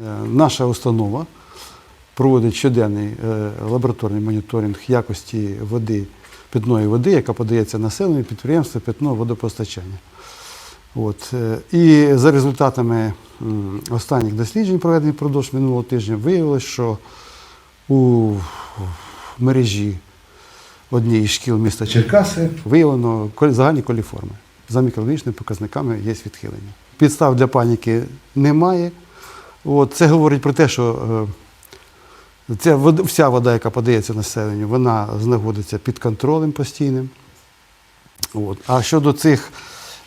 Е, Наша установа проводить щоденний е, лабораторний моніторинг якості води, питної води, яка подається населенню підприємства питного водопостачання. От. е, І за результатами останніх досліджень, проведених впродовж минулого тижня, виявилось, що у мережі однієї шкіл міста Черкаси виявлено загальні коліформи. За мікрологічними показниками є відхилення. Підстав для паніки немає. От, це говорить про те, що е, ця вся вода, яка подається населенню, вона знаходиться під контролем постійним. От. А щодо цих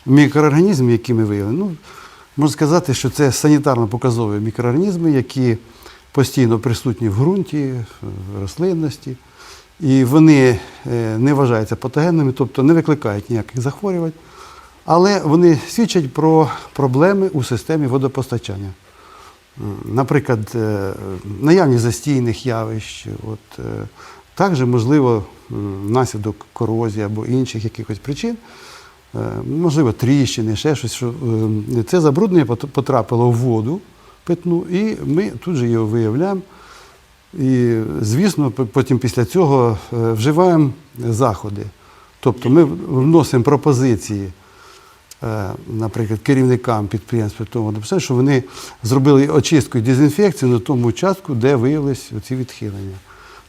мікроорганізмів, які ми виявили, ну, можна сказати, що це санітарно-показові мікроорганізми, які постійно присутні в ґрунті, в рослинності, і вони е, не вважаються патогенними, тобто не викликають ніяких захворювань, але вони свідчать про проблеми у системі водопостачання. Наприклад, е, наявність застійних явищ, от, е, також, можливо, м, внаслідок корозії або інших якихось причин, е, можливо, тріщини, ще щось, що е, це забруднення потрапило в воду питну, і ми тут же його виявляємо. І, звісно, потім після цього е, вживаємо заходи. Тобто ми вносимо пропозиції, е, наприклад, керівникам підприємств водопостачання, що вони зробили очистку і дезінфекцію на тому участку, де виявились ці відхилення.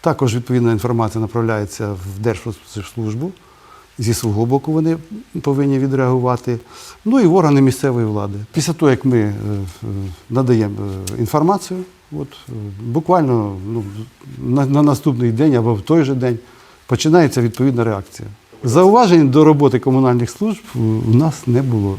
Також відповідна інформація направляється в Держпродспоживслужбу. Зі свого боку вони повинні відреагувати. Ну і в органи місцевої влади. Після того, як ми е, е, надаємо е, інформацію, от, е, буквально ну, на, на наступний день або в той же день починається відповідна реакція. Зауважень до роботи комунальних служб у нас не було.